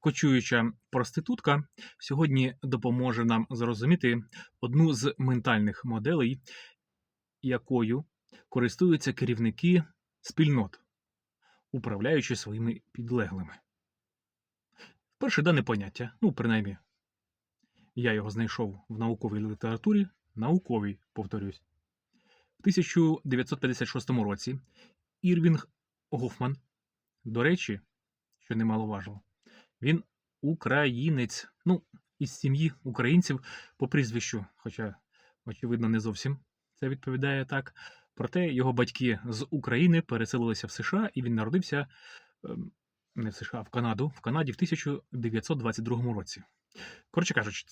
кочуюча проститутка сьогодні допоможе нам зрозуміти одну з ментальних моделей, якою користуються керівники спільнот, управляючи своїми підлеглими. Перше дане поняття, ну, принаймні, я його знайшов в науковій літературі, науковій, повторюсь. В 1956 році Ірвінг Гофман, до речі, що немаловажно, він українець, ну, із сім'ї українців по прізвищу, хоча, очевидно, не зовсім це відповідає так. Проте його батьки з України переселилися в США, і він народився ем, не в США, а в Канаду, в Канаді в 1922 році. Коротше кажучи,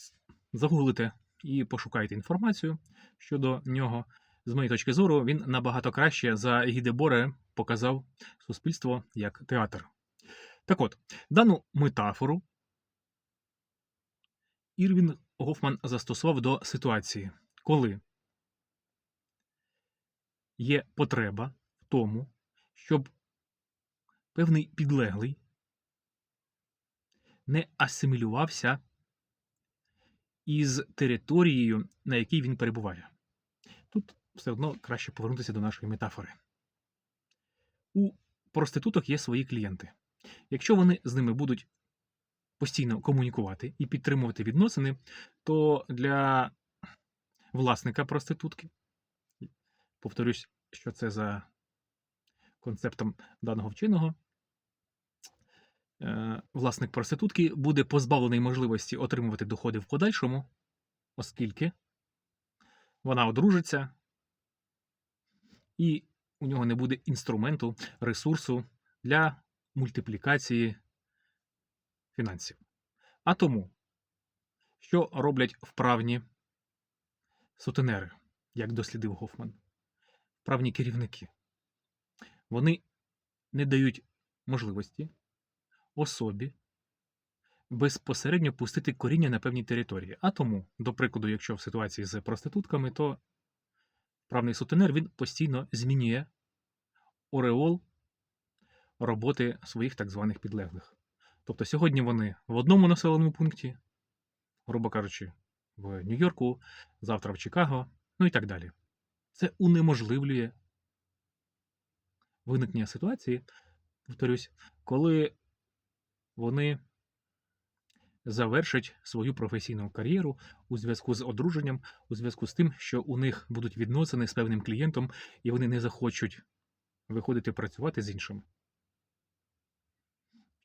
загуглите і пошукайте інформацію щодо нього. З моєї точки зору, він набагато краще за Гіде Боре показав суспільство як театр. Так от, дану метафору Ірвін Гофман застосував до ситуації, коли є потреба в тому, щоб певний підлеглий не асимілювався із територією, на якій він перебуває. Тут все одно краще повернутися до нашої метафори. У проституток є свої клієнти. Якщо вони з ними будуть постійно комунікувати і підтримувати відносини, то для власника проститутки, повторюсь, що це за концептом даного вченого, е, власник проститутки буде позбавлений можливості отримувати доходи в подальшому, оскільки вона одружиться, і у нього не буде інструменту, ресурсу для мультиплікації фінансів. А тому, що роблять вправні сутенери, як дослідив Гофман, вправні керівники, вони не дають можливості особі безпосередньо пустити коріння на певній території. А тому, до прикладу, якщо в ситуації з проститутками, то вправний сутенер він постійно змінює ореол роботи своїх так званих підлеглих. Тобто сьогодні вони в одному населеному пункті, грубо кажучи, в Нью-Йорку, завтра в Чикаго, ну і так далі. Це унеможливлює виникнення ситуації, повторюсь, коли вони завершать свою професійну кар'єру у зв'язку з одруженням, у зв'язку з тим, що у них будуть відносини з певним клієнтом, і вони не захочуть виходити працювати з іншим.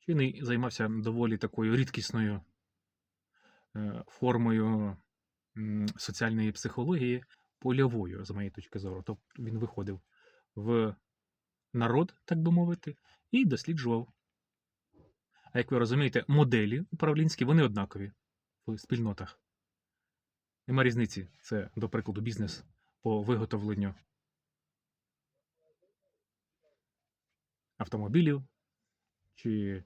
Вчений займався доволі такою рідкісною е, формою соціальної психології, польовою, з моєї точки зору. Тобто він виходив в народ, так би мовити, і досліджував. А як ви розумієте, моделі управлінські вони однакові в спільнотах. Нема різниці. Це, до прикладу, бізнес по виготовленню автомобілів, чи,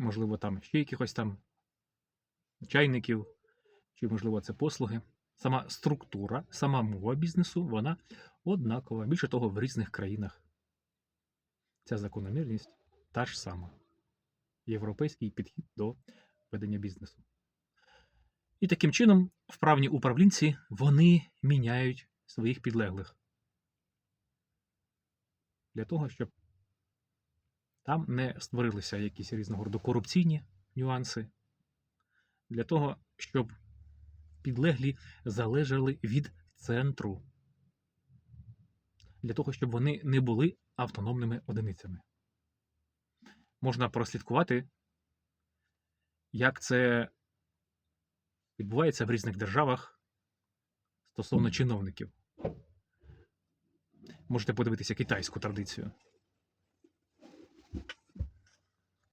можливо, там ще якихось там чайників, чи, можливо, це послуги. Сама структура, сама мова бізнесу, вона однакова. Більше того, в різних країнах ця закономірність та ж сама. Європейський підхід до ведення бізнесу. І таким чином, вправні управлінці вони міняють своїх підлеглих для того, щоб там не створилися якісь різного роду корупційні нюанси, для того, щоб підлеглі залежали від центру, для того, щоб вони не були автономними одиницями. Можна прослідкувати, як це відбувається в різних державах стосовно чиновників. Можете подивитися китайську традицію.